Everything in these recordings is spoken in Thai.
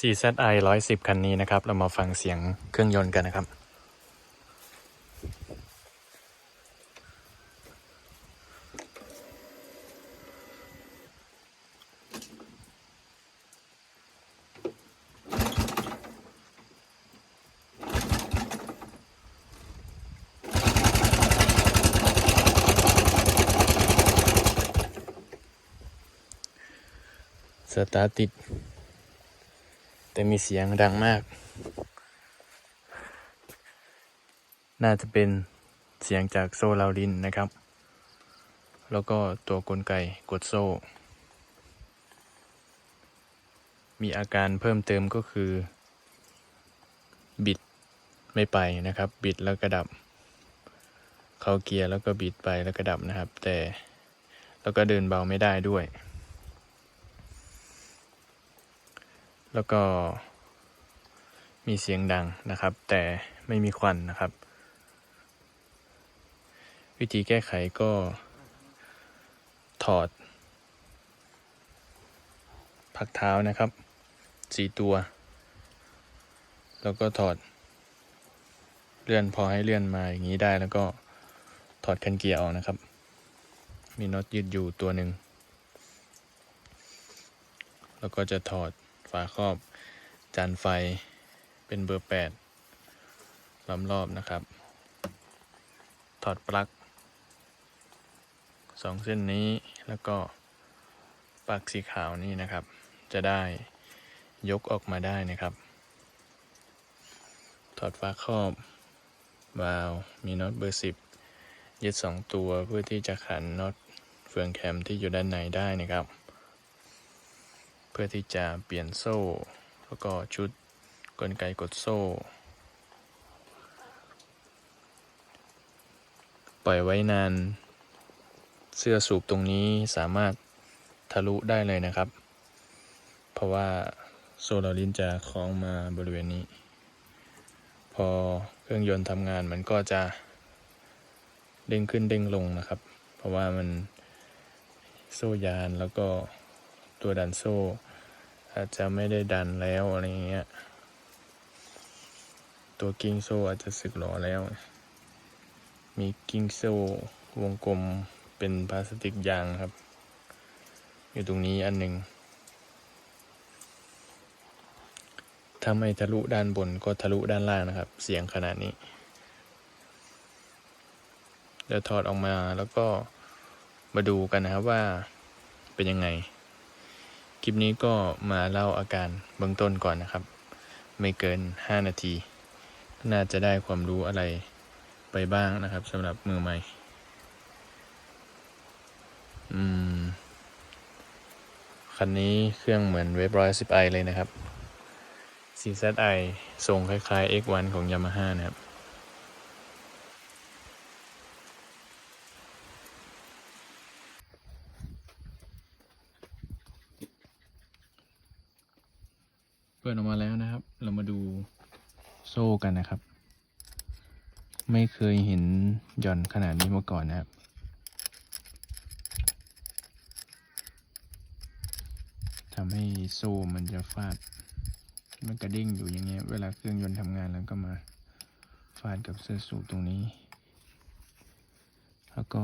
4ZI 110 คันนี้นะครับ เรามาฟังเสียงเครื่องยนต์กันนะครับ สตาร์ติด แต่มีเสียงดังมาก น่าจะเป็นเสียงจากโซ่ลาวดินนะครับ แล้วก็ตัวกลไกกดโซ่ มีอาการเพิ่มเติมก็คือ บิดไม่ไปนะครับ บิดแล้วก็ดับ เข้าเกียร์แล้วก็บิดไปแล้วก็ดับนะครับ แต่แล้วก็เดินเบาไม่ได้ด้วย แล้วก็มีเสียงดังนะครับ แต่ไม่มีควันนะครับ วิธีแก้ไขก็ถอด พักเท้านะครับสี่ตัว แล้วก็ถอด เลื่อนพอให้เลื่อนมาอย่างนี้ได้แล้วก็ถอดคันเกียร์ออกนะครับ มีน็อตยืดอยู่ตัวหนึ่งแล้วก็จะถอด ฝาครอบจานไฟเป็นเบอร์แปดล้อมรอบนะครับ ถอดปลั๊กสองเส้นนี้แล้วก็ปลั๊กสีขาวนี่นะครับ จะได้ยกออกมาได้นะครับ ถอดฝาครอบวาล์วมีน็อตเบอร์สิบยึดสองตัวเพื่อที่จะขันน็อตเฟืองแคมที่อยู่ด้านในได้นะครับ เพื่อที่จะเปลี่ยนโซ่ แล้วก็ชุดกลไกกดโซ่ ปล่อยไว้นาน เสื้อสูบตรงนี้สามารถทะลุได้เลยนะครับ เพราะว่าโซ่ลาลิ้นจะคล้องมาบริเวณนี้ พอเครื่องยนต์ทำงานมันก็จะเด้งขึ้นเด้งลงนะครับ เพราะว่ามันโซ่ยานแล้วก็ ตัวดันโซ่ อาจจะไม่ได้ดันแล้วอะไรเงี้ย ตัวกิ้งโซ่อาจจะสึกหรอแล้ว มีกิ้งโซ่วงกลมเป็นพลาสติกยางครับ อยู่ตรงนี้อันหนึ่งถ้าไม่ทะลุด้านบนก็ทะลุด้านล่างนะครับ เสียงขนาดนี้เดี๋ยวถอดออกมาแล้วก็มาดูกันนะครับว่าเป็นยังไง คลิปนี้ก็มาเล่าอาการเบื้องต้นก่อนนะครับ ไม่เกิน 5 นาที น่าจะได้ความรู้อะไรไปบ้างนะครับสำหรับมือใหม่ อืม คันนี้เครื่องเหมือนเว็บร้อยสิบไอเลยนะครับ CZI ทรงคล้ายๆ X1 ของ Yamaha นะครับิดออกมาแล้วนะครับ เรามาดูโซ่กันนะครับ ไม่เคยเห็นหย่อนขนาดนี้มาก่อนนะครับ ทำให้โซ่มันจะฟาด มันกระเด้งอยู่อย่างเงี้ย เวลาเครื่องยนต์ทำงานแล้วก็มาฟาดกับเสื้อสูบตรงนี้ แล้วก็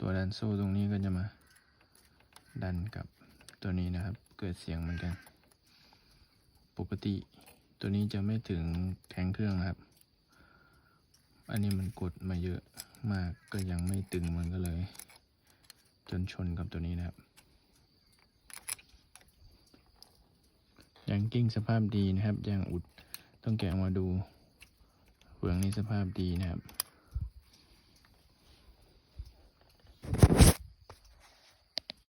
ตัวดันโซ่ตรงนี้ก็จะมา ดันกับตัวนี้นะครับ เกิดเสียงเหมือนกัน ปกติ ตัวนี้จะไม่ถึงแทงเครื่องนะครับ อันนี้มันกดมาเยอะมากก็ยังไม่ตึงมันก็เลย จนชนกับตัวนี้นะครับยางกิ้งสภาพดีนะครับยางอุดต้องแกะมาดูเฟืองนี้สภาพดีนะครับ